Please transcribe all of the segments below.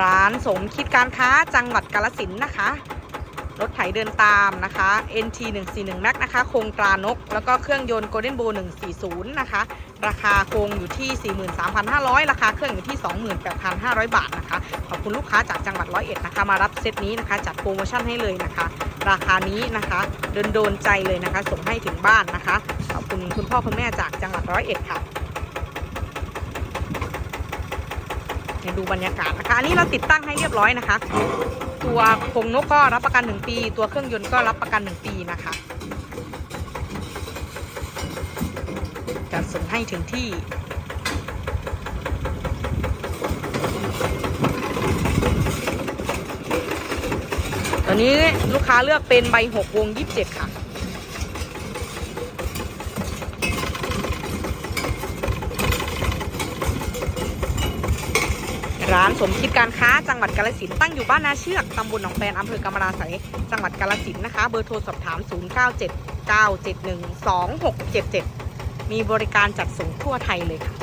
ร้านสมคิดการค้าจังหวัดกาลสินนะคะ รถไถเดินตามนะคะ NT 141 Max นะคะ โครงตรานก แล้วก็เครื่องยนต์ Golden Bow 140 นะคะ ราคาโครงอยู่ที่ 43,500 ราคาเครื่องอยู่ที่ 28,500 บาทนะคะ ขอบคุณลูกค้าจากจังหวัดร้อยเอ็ดนะคะ มารับเซตนี้นะคะจัดโปรโมชั่นให้เลยนะคะ ราคานี้นะคะเดินโดนใจเลยนะคะ ส่งให้ถึงบ้านนะคะ ขอบคุณคุณพ่อคุณแม่จากจังหวัดร้อยเอ็ดค่ะ ให้ดูบรรยากาศนะคะอันนี้เราติดตั้งให้เรียบร้อยนะคะ ตัวโครงนกก็รับประกัน 1 ปี ตัวเครื่องยนต์ก็รับประกัน 1 ปีนะคะจะส่งให้ถึงที่ตอนนี้ลูกค้าเลือกเป็นใบ6วง27ค่ะ ร้านสมคิดการค้าจังหวัดกาฬสินธุ์ตั้งอยู่บ้านนาเชือกตำบลหนองแปนอำเภอกำมะลาไสยจังหวัดกาฬสินธุ์นะคะ เบอร์โทรสอบถาม 0979712677 มีบริการจัดส่งทั่วไทยเลยค่ะ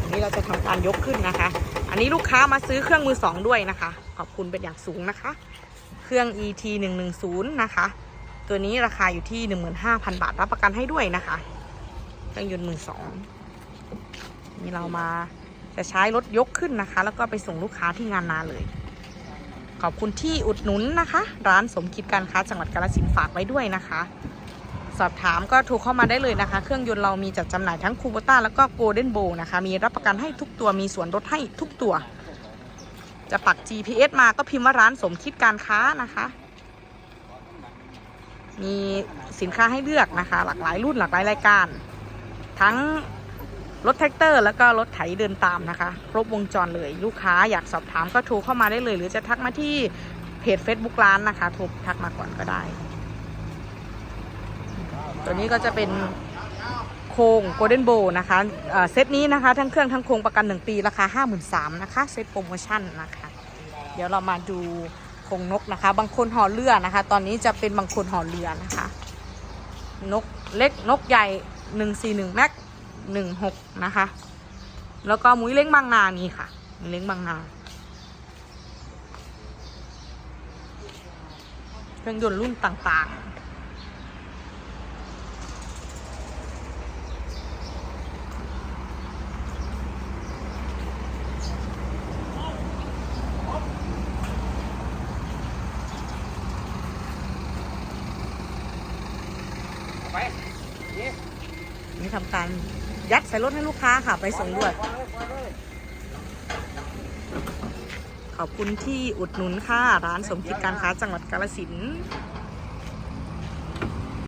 อันนี้เราจะทำการยกขึ้นนะคะ อันนี้ลูกค้ามาซื้อเครื่องมือสองด้วยนะคะ ขอบคุณเป็นอย่างสูงนะคะ เครื่อง ET 110นะคะ ตัวนี้ราคาอยู่ที่ 15,000 บาทรับประกันให้ด้วยนะคะ เครื่องยนต์มือสองนี่เรามา จะใช้รถยกขึ้นนะคะ แล้วก็ไปส่งลูกค้าที่งานนาเลย ขอบคุณที่อุดหนุนนะคะ ร้านสมคิดการค้าจังหวัดกาฬสินธุ์ฝากไว้ด้วยนะคะ สอบถามก็โทรเข้ามาได้เลยนะคะ เครื่องยนต์เรามีจัดจำหน่ายทั้งคูโบต้าแล้วก็โกลเด้นโบนะคะ มีรับประกันให้ทุกตัวมีส่วนลดให้ทุกตัว จะปัก GPS มาก็พิมพ์ว่าร้านสมคิดการค้านะคะ มีสินค้าให้เลือกนะคะ หลากหลายรุ่นหลากหลายรายการ ทั้ง รถแท็กเตอร์แล้วก็รถไถเดินตามนะคะ ครบวงจรเลยลูกค้าอยากสอบถามก็โทรเข้ามาได้เลย หรือจะทักมาที่เพจ Facebook ร้านนะคะโทรทักมาก่อนก็ได้ ตัวนี้ก็จะเป็นโครงโกลเด้นโบนะคะเซตนี้นะคะ ทั้งเครื่องทั้งโครงประกัน 1 ปี ราคา 53,000นะคะ เซตโปรโมชั่นนะคะ เดี๋ยวเรามาดูโครงนกนะคะ บางคนห่อเรือนะคะ ตอนนี้จะเป็นบางคนห่อเรือนะคะ นกเล็กนกใหญ่ 141แม็ก หนึ่งหกนะคะ แล้วก็มุ้ยเล้งบางนานี่ค่ะ มุ้ยเล้งบางนาเครื่องยนต์รุ่นต่างๆนี่ทำการ ยัดใส่รถให้ลูกค้าค่ะ ไปส่งด้วย ขอบคุณที่อุดหนุนค่ะ ร้านสมคิดการค้าจังหวัดกาลสินธุ์